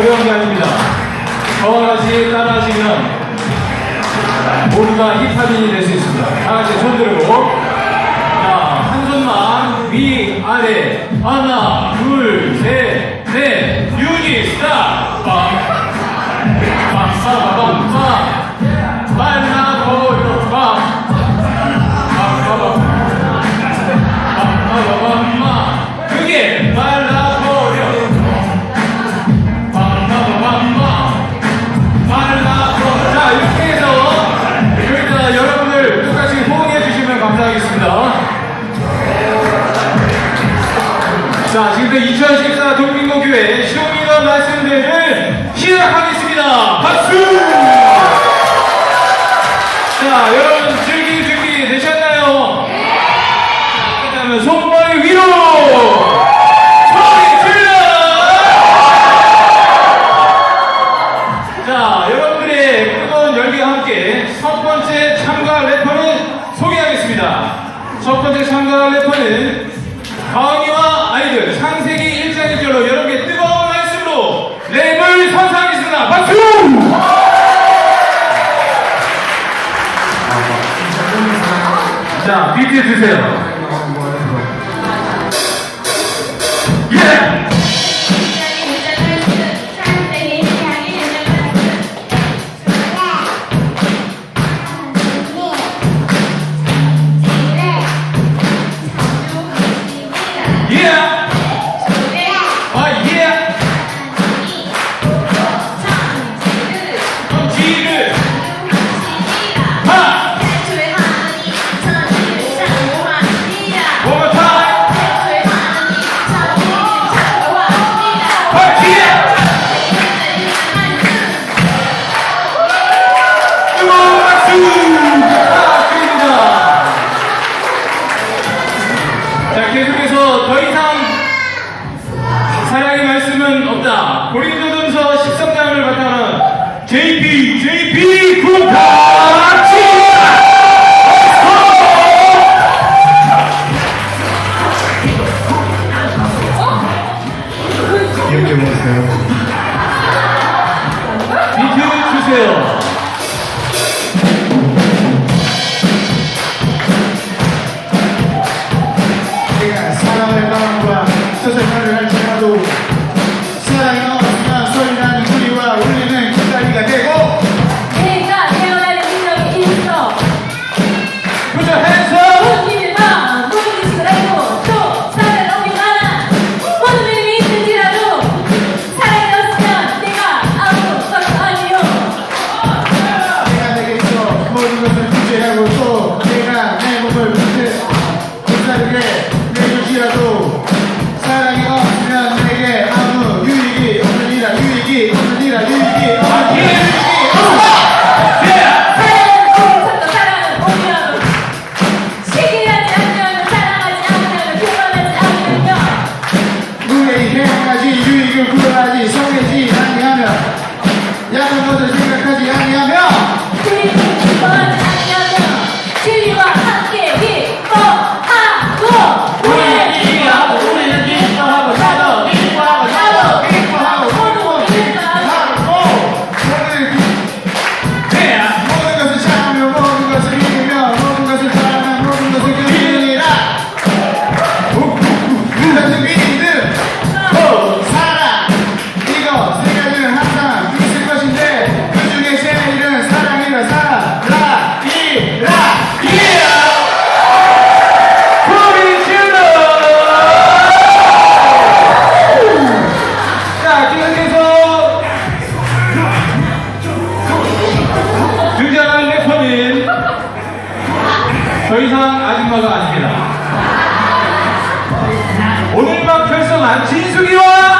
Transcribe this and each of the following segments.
어려운 게 아닙니다. 저와 같이 따라하시면 모두가 힙합인이 될 수 있습니다. 다 같이 손 들고 한 손만 위, 아래 하나, 둘, 셋 네, 유니 스타 빵빵 사라바밤 빵 빨간 자, 지금부터 2014 동민고 교회 쇼미더 말씀대회를 시작하겠습니다. 박수! 자, 여러분 늘 선상에 있습니다. 박수! 자, 비트 주세요. 계속해서 더 이상 사랑의 말씀은 없다. 고린도전서 13장을 바탕으로 JP, JP 군파 이렇게 보세요. 비트 주세요. Gracias, 더 이상 아줌마가 아닙니다. 오늘 밤 펼쳐난 진수기와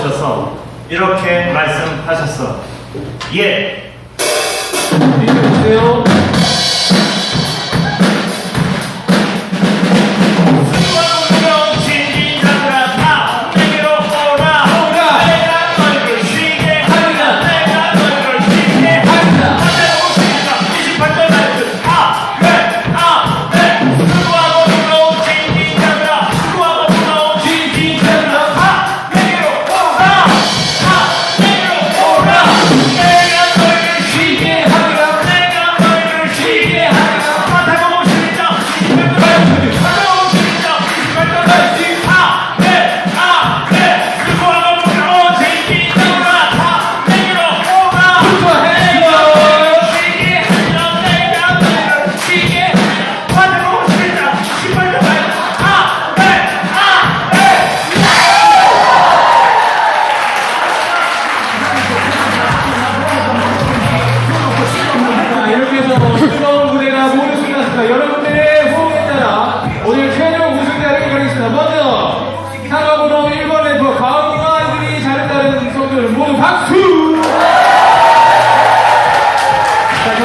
오셔서 이렇게 말씀하셨어. 예,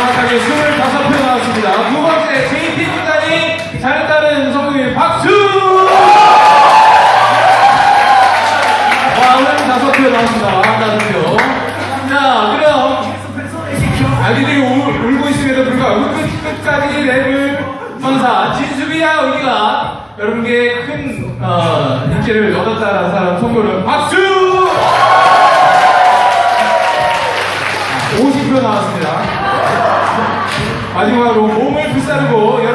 정확하게 25표 나왔습니다. 두 번째 JT 군단이 잘 따른 성공의 박수! 와, 오늘 다섯 표 나왔습니다. 다섯 표. 자, 그럼 아기들이 울고 있음에도 불구하고 끝, 까지 랩을 선사 진수비야 우리가 여러분께 큰 어, 인기를 얻었다는 사람 선물은 박수! 50표 나왔습니다. 마지막으로 몸을 붙사르고 여러분